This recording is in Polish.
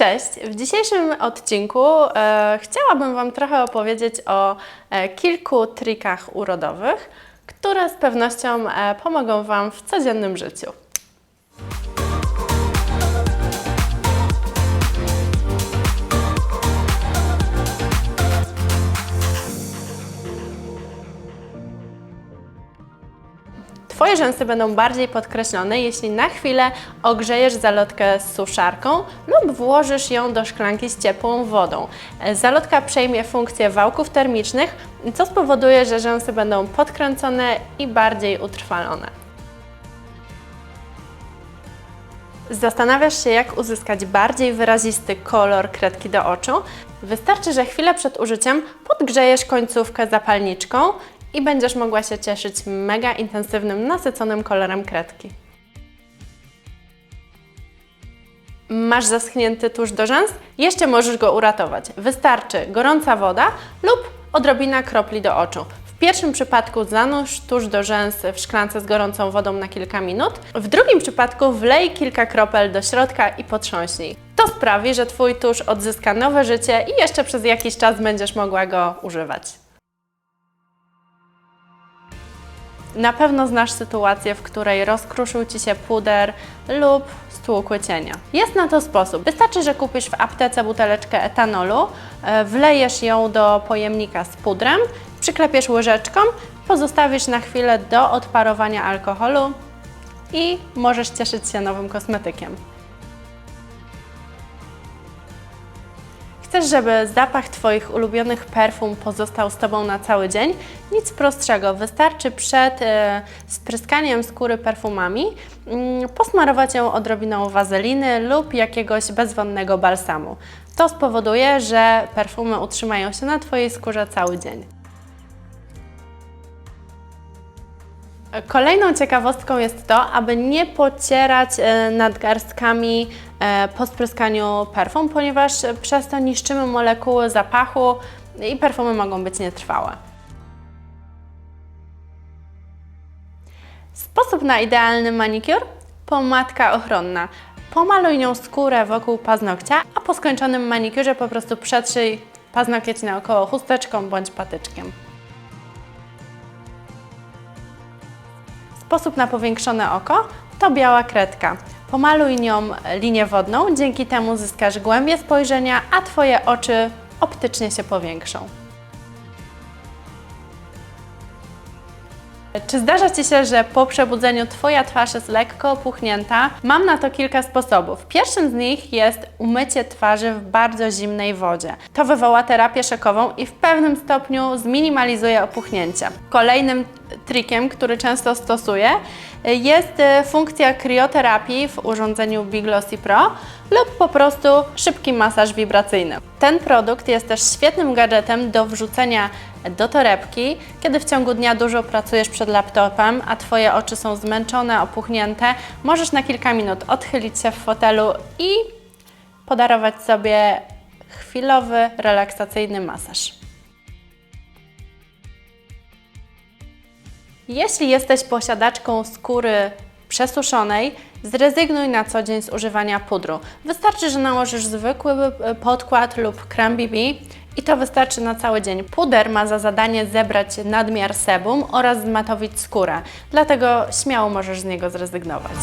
Cześć! W dzisiejszym odcinku e, chciałabym Wam trochę opowiedzieć o e, kilku trikach urodowych, które z pewnością e, pomogą Wam w codziennym życiu. Twoje rzęsy będą bardziej podkreślone, jeśli na chwilę ogrzejesz zalotkę z suszarką lub włożysz ją do szklanki z ciepłą wodą. Zalotka przejmie funkcję wałków termicznych, co spowoduje, że rzęsy będą podkręcone i bardziej utrwalone. Zastanawiasz się, jak uzyskać bardziej wyrazisty kolor kredki do oczu? Wystarczy, że chwilę przed użyciem podgrzejesz końcówkę zapalniczką i będziesz mogła się cieszyć mega intensywnym, nasyconym kolorem kredki. Masz zaschnięty tusz do rzęs? Jeszcze możesz go uratować. Wystarczy gorąca woda lub odrobina kropli do oczu. W pierwszym przypadku zanurz tusz do rzęs w szklance z gorącą wodą na kilka minut. W drugim przypadku wlej kilka kropel do środka i potrząśnij. To sprawi, że Twój tusz odzyska nowe życie i jeszcze przez jakiś czas będziesz mogła go używać. Na pewno znasz sytuację, w której rozkruszył Ci się puder lub stłukły cienia. Jest na to sposób. Wystarczy, że kupisz w aptece buteleczkę etanolu, e, wlejesz ją do pojemnika z pudrem, przyklepiesz łyżeczką, pozostawisz na chwilę do odparowania alkoholu i możesz cieszyć się nowym kosmetykiem. Chcesz, żeby zapach Twoich ulubionych perfum pozostał z Tobą na cały dzień? Nic prostszego. Wystarczy przed e, spryskaniem skóry perfumami mm, posmarować ją odrobiną wazeliny lub jakiegoś bezwonnego balsamu. To spowoduje, że perfumy utrzymają się na Twojej skórze cały dzień. Kolejną ciekawostką jest to, aby nie pocierać e, nadgarstkami po spryskaniu perfum, ponieważ e, przez to niszczymy molekuły zapachu i perfumy mogą być nietrwałe. Sposób na idealny manikur? Pomadka ochronna. Pomaluj nią skórę wokół paznokcia, a po skończonym manikurze po prostu przetrzyj paznokieć naokoło chusteczką bądź patyczkiem. Sposób na powiększone oko to biała kredka. Pomaluj nią linię wodną, dzięki temu zyskasz głębię spojrzenia, a Twoje oczy optycznie się powiększą. Czy zdarza Ci się, że po przebudzeniu Twoja twarz jest lekko opuchnięta? Mam na to kilka sposobów. Pierwszym z nich jest umycie twarzy w bardzo zimnej wodzie. To wywoła terapię szokową i w pewnym stopniu zminimalizuje opuchnięcie. Kolejnym trikiem, który często stosuję, jest e, funkcja krioterapii w urządzeniu Biglossy Pro lub po prostu szybki masaż wibracyjny. Ten produkt jest też świetnym gadżetem do wrzucenia do torebki, kiedy w ciągu dnia dużo pracujesz przed laptopem, a Twoje oczy są zmęczone, opuchnięte. Możesz na kilka minut odchylić się w fotelu i podarować sobie chwilowy, relaksacyjny masaż. Jeśli jesteś posiadaczką skóry przesuszonej, zrezygnuj na co dzień z używania pudru. Wystarczy, że nałożysz zwykły e, podkład lub krem BB i to wystarczy na cały dzień. Puder ma za zadanie zebrać nadmiar sebum oraz zmatowić skórę, dlatego śmiało możesz z niego zrezygnować.